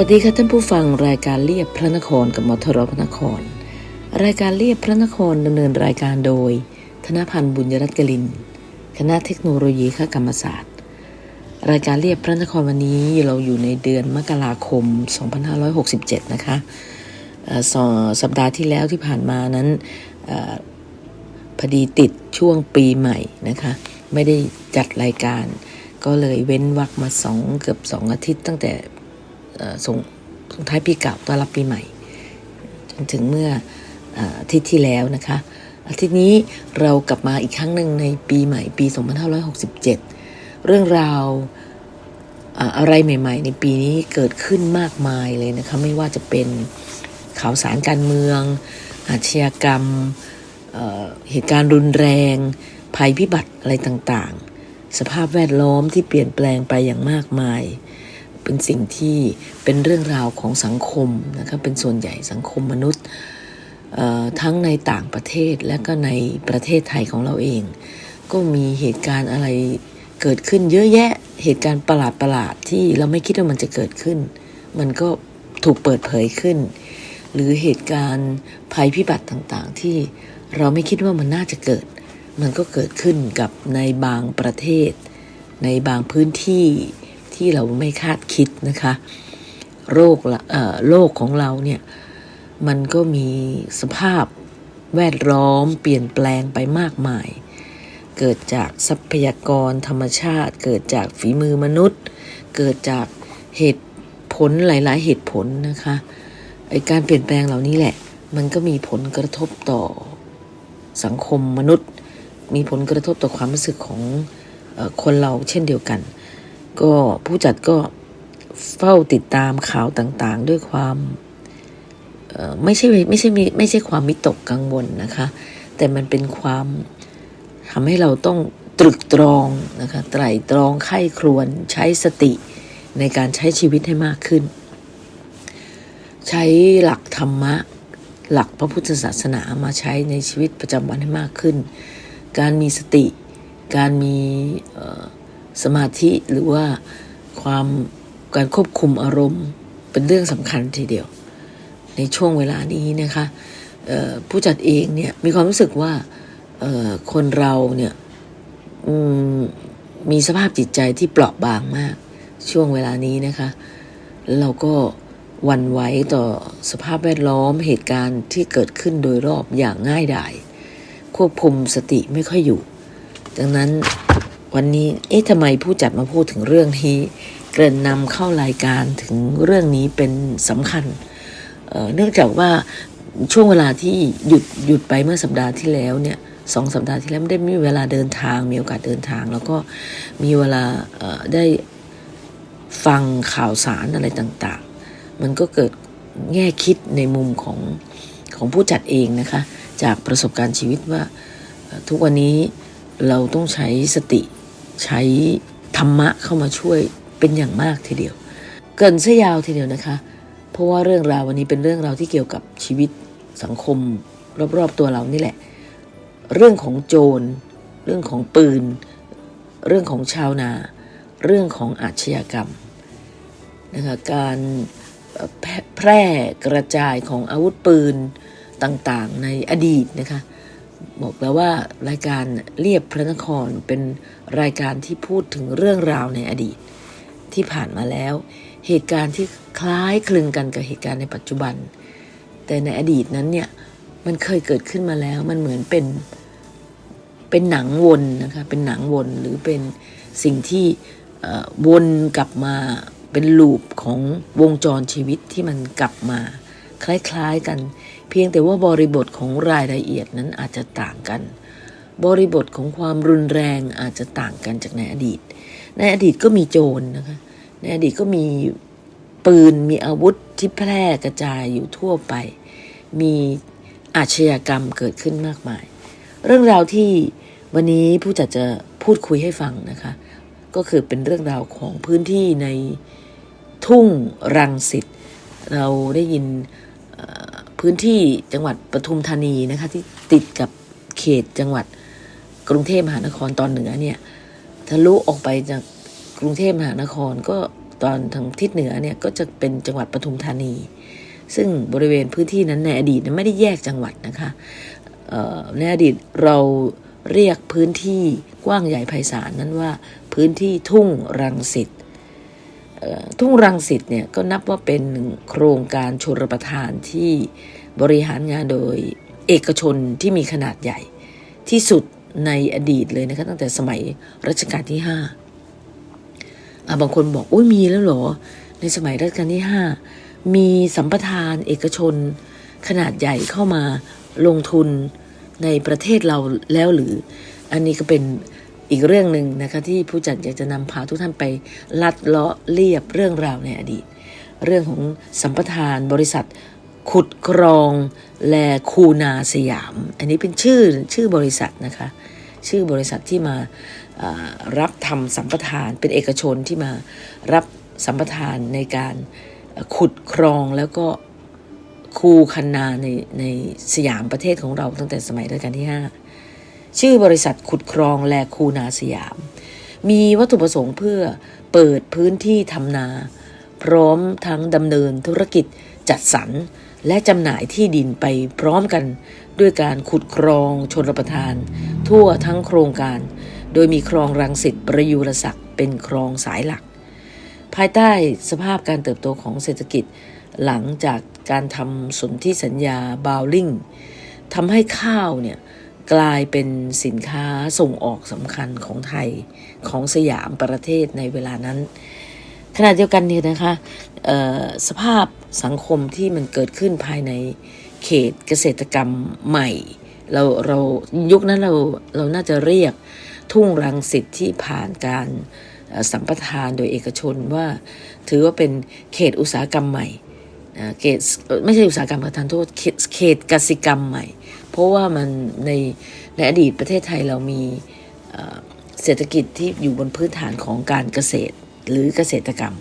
วัสดีค่ะท่านผู้ฟังรายการเรียบพระนครกับมทรพระนคร รายการเรียบพระนครดำเนินรายการโดย ธนพันธ์บุญยรัตน์กลิน คณะเทคโนโลยีคกรรมศาสตร์ รายการเรียบพระนครวันนี้เราอยู่ในเดือนมกราคม 2567 นะคะส,สัปดาห์ที่แล้วที่ผ่านมานั้นอพอดีติดช่วงปีใหม่นะคะ ไม่ได้จัดรายการ ก็เลยเว้นวักมาสองเกือบสองอาทิตย์ตั้งแต่ ส่งส่งท้ายปีเก่าต้อนรับปีใหม่ จนถึงเมื่ออาทิตย์ที่แล้วนะคะ อาทิตย์นี้เรากลับมาอีกครั้งหนึ่งในปีใหม่ปี 2567 เรื่องราวอะไรใหม่ ๆ ในปีนี้เกิดขึ้นมากมายเลยนะคะ ไม่ว่าจะเป็นข่าวสารการเมือง อาชญากรรมเเหตุการณ์รุนแรง ภัยพิบัติอะไรต่างๆ สภาพแวดล้อมที่เปลี่ยนแปลงไปอย่างมากมาย เป็นสิ่งที่เป็นเรื่องราวของสังคมนะครับเป็นส่วนใหญ่สังคมมนุษย์ทั้งในต่างประเทศและก็ในประเทศไทยของเราเอง ก็มีเหตุการณ์อะไรเกิดขึ้นเยอะแยะเหตุการณ์ประหลาดประหลาดที่เราไม่คิดว่ามันจะเกิดขึ้น มันก็ถูกเปิดเผยขึ้น หรือเหตุการณ์ภัยพิบัติต่างๆ ที่เราไม่คิดว่ามันน่าจะเกิด มันก็เกิดขึ้นกับในบางประเทศ ในบางพื้นที่ ที่เราไม่คาดคิดนะคะ โรคละโลกของเราเนี่ย มันก็มีสภาพแวดล้อมเปลี่ยนแปลงไปมากมาย เกิดจากทรัพยากรธรรมชาติ เกิดจากฝีมือมนุษย์ เกิดจากเหตุผลหลาย ๆ เหตุผลนะคะไอการเปลี่ยนแปลงเหล่านี้แหละ มันก็มีผลกระทบต่อสังคมมนุษย์ มีผลกระทบต่อความรู้สึกของคนเราเช่นเดียวกัน ก็ผู้จัดก็เฝ้าติดตามข่าวต่างๆ ด้วยความไม่ใช่ไม่ใช่มีไม่ใช่ความมิตกกังวลนะคะ แต่มันเป็นความทำให้เราต้องตรึกตรองนะคะไตร่ตรองไข้ครวนใช้สติในการใช้ชีวิตให้มากขึ้น ใช้หลักธรรมะ หลักพระพุทธศาสนามาใช้ในชีวิตประจำวันให้มากขึ้น การมีสติ การมี สมาธิหรือว่าความการควบคุมอารมณ์เป็นเรื่องสำคัญทีเดียว ในช่วงเวลานี้นะคะผู้จัดเองเนี่ยมีความรู้สึกว่าคนเราเนี่ยมมีสภาพจิตใจที่เปราะบางมาก ช่วงเวลานี้นะคะเราก็วันไหวต่อสภาพแวดล้อมเหตุการณ์ที่เกิดขึ้นโดยรอบอย่างง่ายดาย ควบคุมสติไม่ค่อยอยู่ ดังนั้น วันนี้ เอ๊ะทำไมผู้จัดมาพูดถึงเรื่องนี้ เกริ่นนำเข้ารายการถึงเรื่องนี้เป็นสำคัญเเนื่องจากว่าช่วงเวลาที่หยุดหยุดไปเมื่อสัปดาห์ที่แล้วเนี่ยสองสัปดาห์ที่แล้วไม่ได้มีเวลาเดินทาง มีโอกาสเดินทาง แล้วก็มีเวลาได้ฟังข่าวสารอะไรต่างๆ มันก็เกิดแง่คิดในมุมของของผู้จัดเองนะคะ จากประสบการณ์ชีวิตว่าทุกวันนี้เราต้องใช้สติ ใช้ธรรมะเข้ามาช่วยเป็นอย่างมากทีเดียว เกินซะยาวทีเดียวนะคะ เพราะว่าเรื่องราววันนี้เป็นเรื่องราวที่เกี่ยวกับชีวิตสังคมรอบๆตัวเรานี่แหละ เรื่องของโจร เรื่องของปืน เรื่องของชาวนา เรื่องของอาชญากรรมนะคะการแพแพร่กระจายของอาวุธปืนต่างๆ ในอดีตนะคะ บอกแล้วว่ารายการเรียบพระนครเป็นรายการที่พูดถึงเรื่องราวในอดีต ที่ผ่านมาแล้ว เหตุการณ์ที่คล้ายคลึงกันกับเหตุการณ์ในปัจจุบัน แต่ในอดีตนั้นเนี่ยมันเคยเกิดขึ้นมาแล้วมันเหมือนเป็นเป็นหนังวนนะคะเป็นหนังวนหรือเป็นสิ่งที่วนกลับมาเป็นลูปของวงจรชีวิตที่มันกลับมา คล้ายๆกัน เพียงแต่ว่าบริบทของรายละเอียดนั้นอาจจะต่างกัน บริบทของความรุนแรงอาจจะต่างกันจากในอดีต ในอดีตก็มีโจรนะคะในอดีตก็มีปืนมีอาวุธที่แพร่กระจายอยู่ทั่วไป มีอาชญากรรมเกิดขึ้นมากมาย เรื่องราวที่วันนี้ผู้จัดจะพูดคุยให้ฟังนะคะ ก็คือเป็นเรื่องราวของพื้นที่ในทุ่งรังสิตเราได้ยิน พื้นที่จังหวัดปทุมธานีนะคะที่ติดกับเขตจังหวัดกรุงเทพมหานครตอนเหนือเนี่ยทะลุออกไปจากกรุงเทพมหานครก็ตอนทางทิศเหนือเนี่ยก็จะเป็นจังหวัดปทุมธานี ซึ่งบริเวณพื้นที่นั้นในอดีตไม่ได้แยกจังหวัดนะคะในอดีตเราเรียกพื้นที่กว้างใหญ่ไพศาลนั้นว่าพื้นที่ทุ่งรังสิต ทุ่งรังสิตเนี่ยก็นับว่าเป็นโครงการชลประทานที่บริหารงานโดยเอกชนที่มีขนาดใหญ่ที่สุดในอดีตเลยนะคะตั้งแต่สมัยรัชกาลที่ห้าอะบางคนบอกโอ้ยมีแล้วเหรอ ในสมัยรัชกาลที่ห้ามีสัมปทานเอกชนขนาดใหญ่เข้ามาลงทุนในประเทศเราแล้วหรือ อันนี้ก็เป็น อีกเรื่องหนึ่งนะคะที่ผู้จัดอยากจะนำพาทุกท่านไปลัดเลาะเลียบเรื่องราวในอดีต เรื่องของสัมปทานบริษัท ขุดครองแลคูนาสยาม อันนี้เป็นชื่อชื่อบริษัทนะคะชื่อบริษัทที่มารับทำสัมปทานเป็นเอกชนที่มารับสัมปทานในการขุดครองแล้วก็คูคันนาในในสยามประเทศของเราตั้งแต่สมัยรัชกาลที่ 5 ชื่อบริษัทขุดครองแลคูนาสยาม มีวัตถุประสงค์เพื่อเปิดพื้นที่ทำนา พร้อมทั้งดำเนินธุรกิจจัดสรร และจำหน่ายที่ดินไปพร้อมกัน ด้วยการขุดครองชนรประทาน ทั่วทั้งโครงการ โดยมีคลองรังสิตประยุรศักดิ์เป็นคลองสายหลัก ภายใต้สภาพการเติบโตของเศรษฐกิจ หลังจากการทำสนธิสัญญาบาวลิงทำให้ข้าวเนี่ย กลายเป็นสินค้าส่งออกสำคัญของไทยของสยามประเทศในเวลานั้น ขณะเดียวกันเนี่ยนะคะสภาพสังคมที่มันเกิดขึ้นภายในเขตเกษตรกรรมใหม่ เราเรายุคนั้นเราเราน่าจะเรียกทุ่งรังสิตที่ผ่านการสัมปทานโดยเอกชนว่าถือว่าเป็นเขตอุตสาหกรรมใหม่เขตไม่ใช่อุตสาหกรรมประทานโทษเขตเขตกสิกรรมใหม่ เพราะว่ามันในในอดีตประเทศไทยเรามีเศรษฐกิจที่อยู่บนพื้นฐานของการเกษตรหรือเกษตรกรรม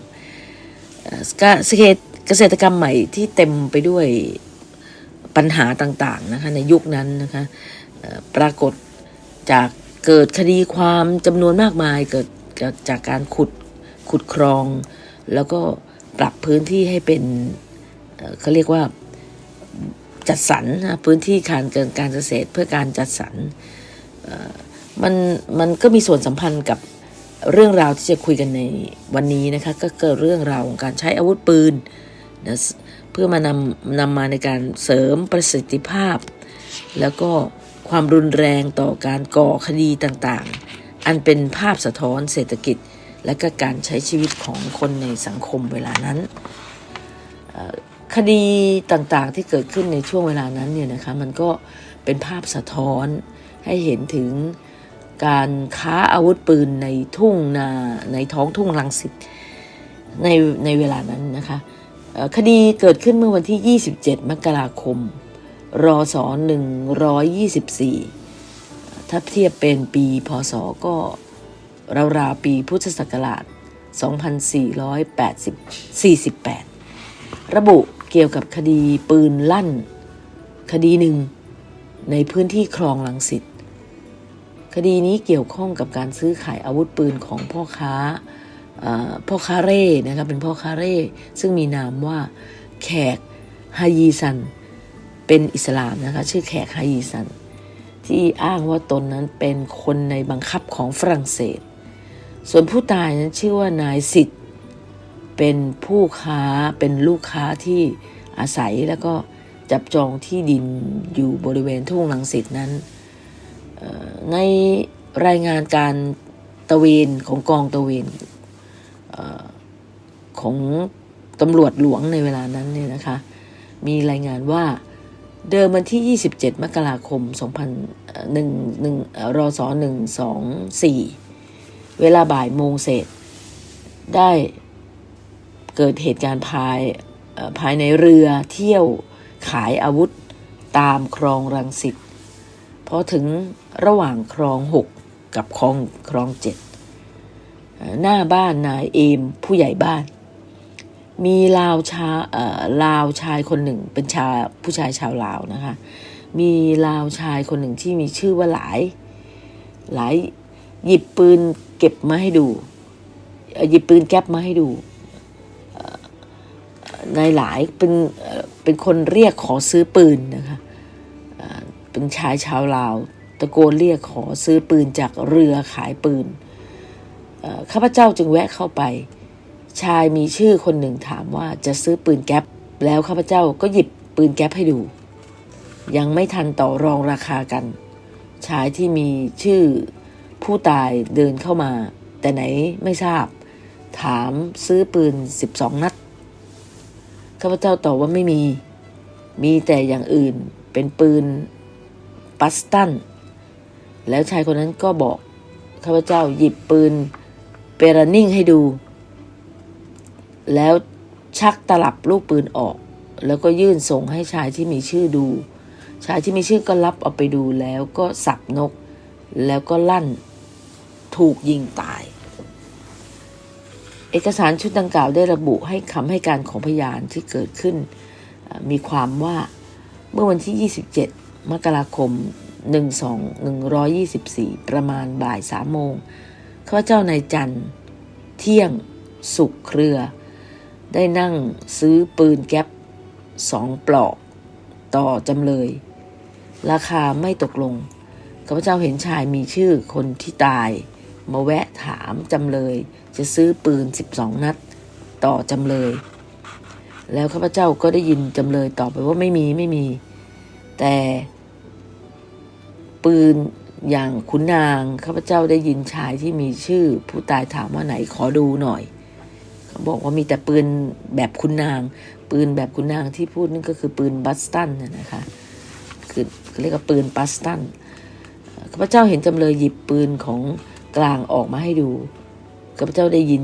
เกษตรเกษตรกรรมใหม่ที่เต็มไปด้วยปัญหาต่างๆนะคะในยุคนั้นนะคะปรากฏจากเกิดคดีความจำนวนมากมายเกิดจากการขุดขุดครอง แล้วก็ปรับพื้นที่ให้เป็นเขาเรียกว่า จัดสรรพื้นที่การเกินการเกษตรเพื่อการจัดสรรมันมันก็มีส่วนสัมพันธ์กับเรื่องราวที่จะคุยกันในวันนี้นะคะก็เกิดเรื่องราวของการใช้อาวุธปืนนะเพื่อมานำนำมาในการเสริมประสิทธิภาพ แล้วก็ความรุนแรงต่อการก่อคดีต่างๆ อันเป็นภาพสะท้อนเศรษฐกิจ และก็การใช้ชีวิตของคนในสังคมเวลานั้น คดีต่างๆที่เกิดขึ้นในช่วงเวลานั้นเนี่ยนะคะมันก็เป็นภาพสะท้อนให้เห็นถึงการค้าอาวุธปืนในทุ่งนาในท้องทุ่งรังสิตในในเวลานั้นนะคะคดีเกิดขึ้นเมื่อวันที่ 27 มกราคมรอศ124 ถ้าเทียบเป็นปีพศก็ราวๆปีพุทธศักราช 2448 ระบุ เกี่ยวกับคดีปืนลั่น คดีหนึ่ง ในพื้นที่คลองลังสิตคดีนี้เกี่ยวข้องกับการซื้อขายอาวุธปืนของพ่อค้าพ่อค้าเร่นะครับเป็นพ่อค้าเร่ ซึ่งมีนามว่าแขกฮายีซัน เป็นอิสลามนะคะชื่อแขกฮายีซัน ที่อ้างว่าตนนั้นเป็นคนในบังคับของฝรั่งเศส ส่วนผู้ตายนั้นชื่อว่านายสิทธิ เป็นผู้ค้าเป็นลูกค้าที่อาศัยแล้วก็จับจองที่ดินอยู่บริเวณทุ่งลังสิตนั้น ในรายงานการตะเวนของกองตะเวนอของตำรวจหลวงในเวลานั้นเนี่ยนะคะ มีรายงานว่าเดิมวันที่ 27 มกราคม 2000เอ่อหนึ่งหนึ่งเอ่อรศ124 เวลาบ่ายโมงเศษได้ เกิดเหตุการณ์ภายภายในเรือเที่ยวขายอาวุธตามคลองรังสิตพอถึงระหว่างคลองหกกับคลองคลองเจ็ดหน้าบ้านนายเอมผู้ใหญ่บ้าน มีลาวชาเอ่อลาวชายคนหนึ่งเป็นชาผู้ชายชาวลาวนะคะ มีลาวชายคนหนึ่งที่มีชื่อว่าหลาย หลายหยิบปืนเก็บมาให้ดูหยิบปืนแก๊ปมาให้ดู นายหลายเป็นเป็นคนเรียกขอซื้อปืนนะคะเป็นชายชาวลาว ตะโกนเรียกขอซื้อปืนจากเรือขายปืนข้าพเจ้าจึงแวะเข้าไป ชายมีชื่อคนหนึ่งถามว่าจะซื้อปืนแก๊ปแล้วข้าพเจ้าก็หยิบปืนแก๊ปให้ดู ยังไม่ทันต่อรองราคากัน ชายที่มีชื่อผู้ตายเดินเข้ามา แต่ไหนไม่ทราบ ถามซื้อปืน 12 นัด ข้าพเจ้าตอบว่าไม่มี มีแต่อย่างอื่นเป็นปืนปัสตัน แล้วชายคนนั้นก็บอกข้าพเจ้าหยิบปืนเปรานิ่งให้ดู แล้วชักตลับลูกปืนออก แล้วก็ยื่นส่งให้ชายที่มีชื่อดู ชายที่มีชื่อก็รับเอาไปดูแล้วก็สับนก แล้วก็ลั่น ถูกยิงตาย เอกสารชุดดังกล่าวได้ระบุให้คำให้การของพยานที่เกิดขึ้น มีความว่าเมื่อวันที่ 27 มกราคม 12124 ประมาณบ่ายสามโมงข้าเจ้านายจันทร์เที่ยงสุขเครือ ได้นั่งซื้อปืนแก๊ปสองปลอก ต่อจำเลย ราคาไม่ตกลงข้าพเจ้าเห็นชายมีชื่อคนที่ตาย มาแวะถามจำเลย จะซื้อปืน 12 นัด ต่อจำเลย แล้วข้าพเจ้าก็ได้ยินจำเลยตอบไปว่าไม่มีไม่มี แต่ ปืนอย่างขุนนางข้าพเจ้าได้ยินชายที่มีชื่อ ผู้ตายถามว่าไหนขอดูหน่อยเขาบอกว่ามีแต่ปืนแบบคุณนาง ปืนแบบคุณนางที่พูดนั่นก็คือปืนบัสตันน่ะนะคะคือเรียกว่าปืนบัสตันข้าพเจ้าเห็นจำเลยหยิบปืนของ กลางออกมาให้ดูข้าพเจ้าได้ยิน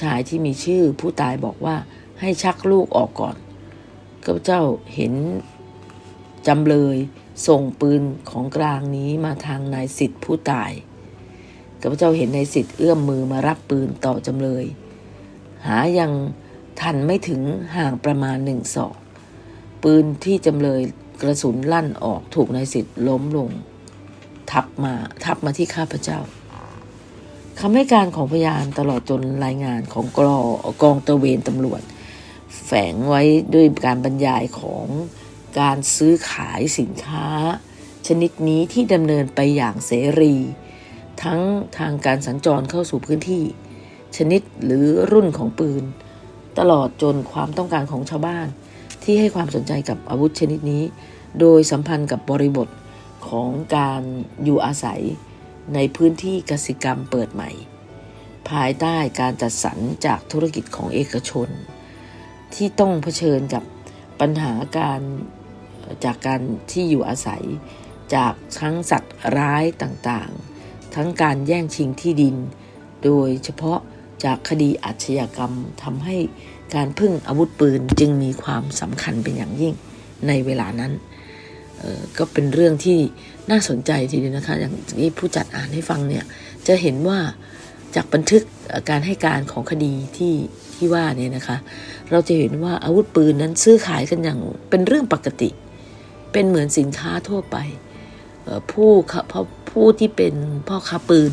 ชายที่มีชื่อผู้ตายบอกว่าให้ชักลูกออกก่อนข้าพเจ้าเห็นจำเลยส่งปืนของกลางนี้มาทางนายสิทธิ์ผู้ตายข้าพเจ้าเห็นนายสิทธิ์เอื้อมมือมารับปืนต่อจำเลย หายังทันไม่ถึงห่างประมาณหนึ่งศอก ปืนที่จำเลยกระสุนลั่นออกถูกนายสิทธิ์ล้มลง ทับมาทับมาที่ข้าพเจ้า คำให้การของพยานตลอดจนรายงานของกรอกองตระเวนตำรวจ แฝงไว้ด้วยการบรรยายของการซื้อขายสินค้า ชนิดนี้ที่ดำเนินไปอย่างเสรี ทั้งทางการสัญจรเข้าสู่พื้นที่ ชนิดหรือรุ่นของปืน ตลอดจนความต้องการของชาวบ้าน ที่ให้ความสนใจกับอาวุธชนิดนี้ โดยสัมพันธ์กับบริบทของการอยู่อาศัย ในพื้นที่กสิกรรมเปิดใหม่ ภายใต้การจัดสรรจากธุรกิจของเอกชน ที่ต้องเผชิญกับปัญหาการจากการที่อยู่อาศัย จากทั้งสัตว์ร้ายต่างๆ ทั้งการแย่งชิงที่ดิน โดยเฉพาะจากคดีอาชญากรรมทำให้การพึ่งอาวุธปืนจึงมีความสำคัญเป็นอย่างยิ่งในเวลานั้น ก็เป็นเรื่องที่น่าสนใจทีเดียวนะคะ อย่างที่ผู้จัดอ่านให้ฟังเนี่ย จะเห็นว่าจากบันทึกการให้การของคดีที่ที่ว่าเนี่ยนะคะ เราจะเห็นว่าอาวุธปืนนั้นซื้อขายกันอย่างเป็นเรื่องปกติ เป็นเหมือนสินค้าทั่วไปผู้ค้าเพราะผู้ที่เป็นพ่อค้าปืน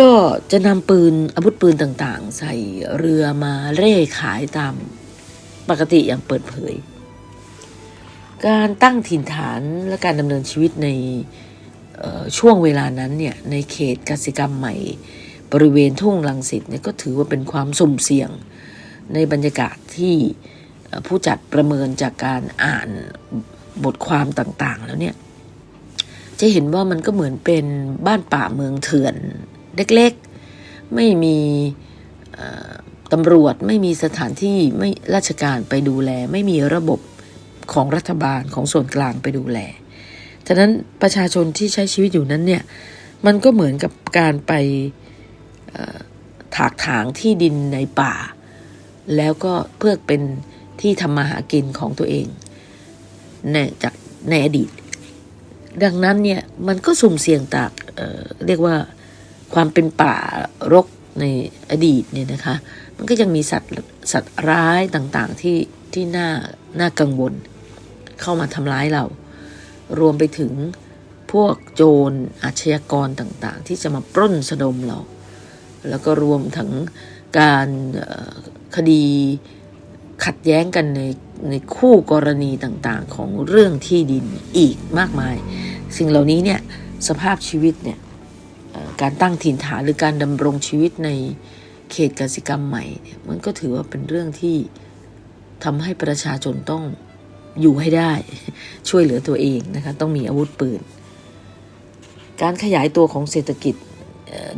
ก็จะนำปืนอาวุธปืนต่างๆ ใส่เรือมาเร่ขายตามปกติอย่างเปิดเผย การตั้งถิ่นฐานและการดำเนินชีวิตในช่วงเวลานั้นเนี่ยในเขตกสิกรรมใหม่ บริเวณทุ่งลังสิตเนี่ยก็ถือว่าเป็นความสุ่มเสี่ยงในบรรยากาศที่ผู้จัดประเมินจากการอ่านบทความต่างๆ แล้วเนี่ย จะเห็นว่ามันก็เหมือนเป็นบ้านป่าเมืองเถื่อนเล็กๆ ไม่มีตำรวจไม่มีสถานที่ไม่ราชการไปดูแล ไม่มีระบบ ของรัฐบาลของส่วนกลางไปดูแลฉะนั้นประชาชนที่ใช้ชีวิตอยู่นั้นเนี่ยมันก็เหมือนกับการไปถากถางที่ดินในป่า แล้วก็เพื่อเป็นที่ทำมาหากินของตัวเองในจากในอดีต ดังนั้นเนี่ยมันก็สุ่มเสี่ยงตากเเรียกว่าความเป็นป่ารกในอดีตเนี่ยนะคะ มันก็ยังมีสัตว์สัตว์ร้ายต่างๆที่ที่น่าน่ากังวล เข้ามาทำร้ายเรา รวมไปถึงพวกโจรอาชญากรต่างๆ ที่จะมาปล้นสะดมเรา แล้วก็รวมถึงการคดีขัดแย้งกันในในคู่กรณีต่างๆ ของเรื่องที่ดินอีกมากมาย สิ่งเหล่านี้เนี่ยสภาพชีวิตเนี่ยการตั้งถิ่นฐานหรือการดำรงชีวิตในเขตกสิกรรมใหม่เนี่ยมันก็ถือว่าเป็นเรื่องที่ทำให้ประชาชนต้อง อยู่ให้ได้ ช่วยเหลือตัวเองนะคะต้องมีอาวุธปืน การขยายตัวของเศรษฐกิจ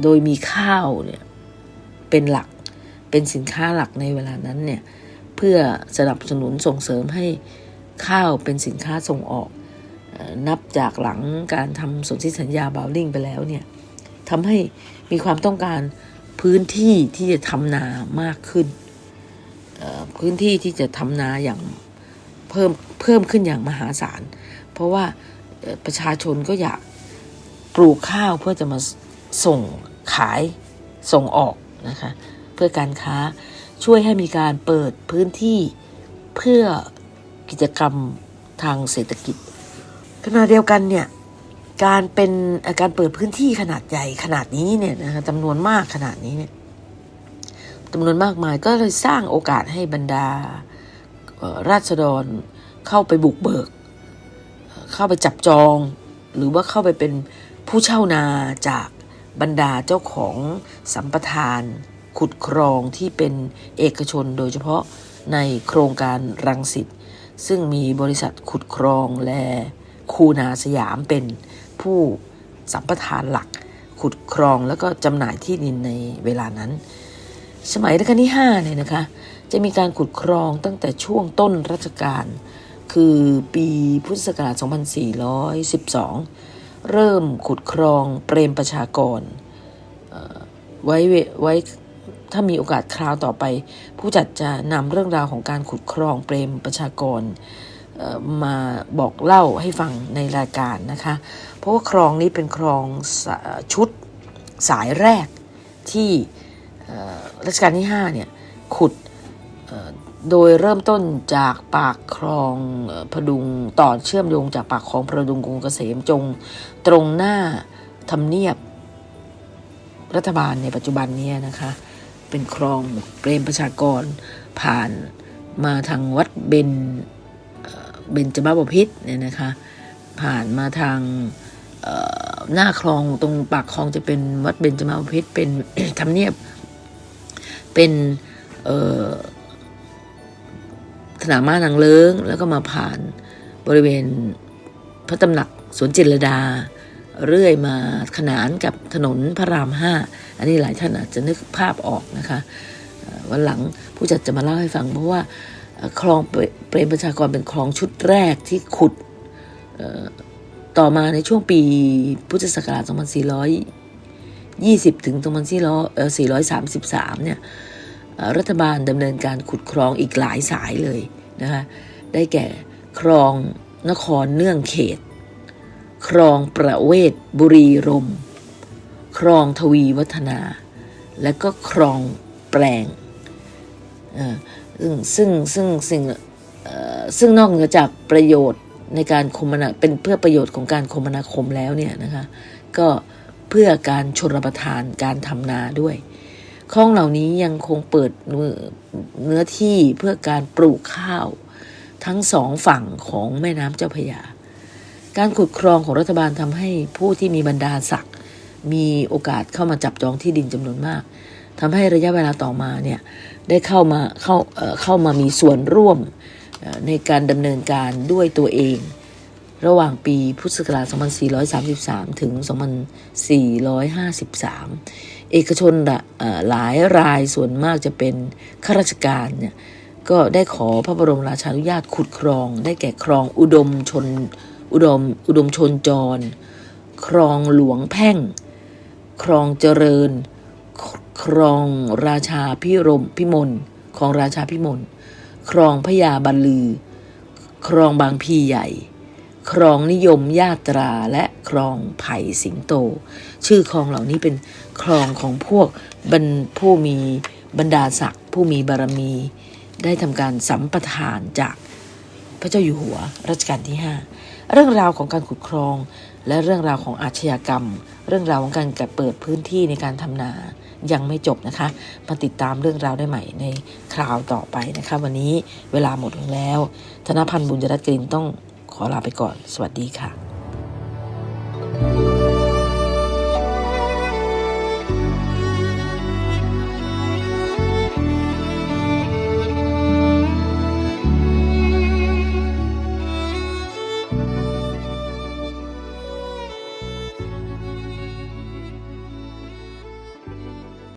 โดยมีข้าวเนี่ยเป็นหลักเป็นสินค้าหลักในเวลานั้นเนี่ยเพื่อสนับสนุนส่งเสริมให้ข้าวเป็นสินค้าส่งออกนับจากหลังการทำสนธิสัญญาบาวลิงไปแล้วเนี่ยทำให้มีความต้องการพื้นที่ที่จะทำนามากขึ้น พื้นที่ที่จะทำนาอย่าง เพิ่มเพิ่มขึ้นอย่างมหาศาล เพราะว่าประชาชนก็อยากปลูกข้าวเพื่อจะมาส่งขายส่งออกนะคะเพื่อการค้าช่วยให้มีการเปิดพื้นที่เพื่อกิจกรรมทางเศรษฐกิจขณะเดียวกันเนี่ยการเป็นการเปิดพื้นที่ขนาดใหญ่ขนาดนี้เนี่ยนะคะจำนวนมากขนาดนี้เนี่ยจำนวนมากมายก็เลยสร้างโอกาสให้บรรดา ราษฎรเข้าไปบุกเบิก เข้าไปจับจอง หรือว่าเข้าไปเป็นผู้เช่านาจากบรรดาเจ้าของสัมปทาน ขุดครองที่เป็นเอกชนโดยเฉพาะในโครงการรังสิตซึ่งมีบริษัทขุดครองและคูนาสยามเป็นผู้สัมปทานหลัก ขุดครองแล้วก็จำหน่ายที่ดินในเวลานั้น สมัยรัชกาลที่5เนี่ยนะคะ จะมีการขุดครองตั้งแต่ช่วงต้นรัชกาล คือปีพุทธศักราช 2412 เริ่มขุดครองเปรมประชากร ไว้ไว้ถ้ามีโอกาสคราวต่อไป ผู้จัดจะนำเรื่องราวของการขุดครองเปรมประชากรมาบอกเล่าให้ฟังในรายการนะคะ เพราะว่าคลองนี้เป็นคลองชุดสายแรกที่รัชกาลที่5เนี่ยขุด โดยเริ่มต้นจากปากคลองพดุงต่อเชื่อมโยงจากปากคลองพดุงกรุงเกษมจง ตรงหน้าทำเนียบรัฐบาลในปัจจุบันนี้นะคะ เป็นคลองเปรมประชากรผ่านมาทางวัดเบนเบนจมาบพิษเนี่ยนะคะผ่านมาทางหน้าคลองตรงปากคลองจะเป็นวัดเบญจมาบพิตรเป็นทำเนียบเป็น สนามม้านางเลิ้ง แล้วก็มาผ่านบริเวณพระตำหนักสวนจิรดา เรื่อยมาขนานกับถนนพระรามห้าอันนี้หลายท่านอาจจะนึกภาพออกนะคะวันหลังผู้จัดจะมาเล่าให้ฟัง เพราะว่าคลองเปรมประชากรเป็นคลองชุดแรกที่ขุดต่อมาในช่วงปีพุทธศักราช 2420 ถึง 2433 เนี่ย รัฐบาลดำเนินการขุดคลองอีกหลายสายเลยนะคะได้แก่คลองนครเนื่องเขต คลองประเวศบุรีรม คลองทวีวัฒนา และก็คลองแปลงซึ่งซึ่งซึ่งซึ่งซึ่งนอกเหนือจากประโยชน์ในการคมนาเป็นเพื่อประโยชน์ของการคมนาคมแล้วเนี่ยนะคะก็เพื่อการชนประทานการทำนาด้วย คลองเหล่านี้ยังคงเปิดเนื้อที่เพื่อการปลูกข้าว ทั้งสองฝั่งของแม่น้ำเจ้าพระยา การขุดครองของรัฐบาลทำให้ผู้ที่มีบรรดาศักดิ์มีโอกาสเข้ามาจับจองที่ดินจำนวนมากทำให้ระยะเวลาต่อมาเนี่ยได้เข้ามาเข้าเอ่อเข้ามามีส่วนร่วมในการดำเนินการด้วยตัวเอง ระหว่างปีพุทธศักราช 2433 ถึง 2453 เอกชนละหลายรายส่วนมากจะเป็นข้าราชการเนี่ยก็ได้ขอพระบรมราชานุญาตขุดครอง ได้แก่ครองอุดมชนอุดมอุดมชนจร ครองหลวงแพ่ง ครองเจริญ ครองราชาพิรมพิมลครองราชาพิมลครองพญาบัลลือ ครองบางพีใหญ่ ครองนิยมญาตราและครองไผ่สิงโต ชื่อครองเหล่านี้เป็นครองของพวกบรรผู้มีบรรดาศักดิ์ผู้มีบารมี ได้ทำการสัมปทานจากพระเจ้าอยู่หัวรัชกาลที่ 5 เรื่องราวของการขุดครอง และเรื่องราวของอาชญากรรม เรื่องราวของการกเปิดพื้นที่ในการทำนายังไม่จบนะคะ มาติดตามเรื่องราวได้ใหม่ในคราวต่อไปนะคะ วันนี้เวลาหมดลงแล้ว ธนพันธ์บุญรัตน์กลินต้อง ขอลาไปก่อน สวัสดีค่ะ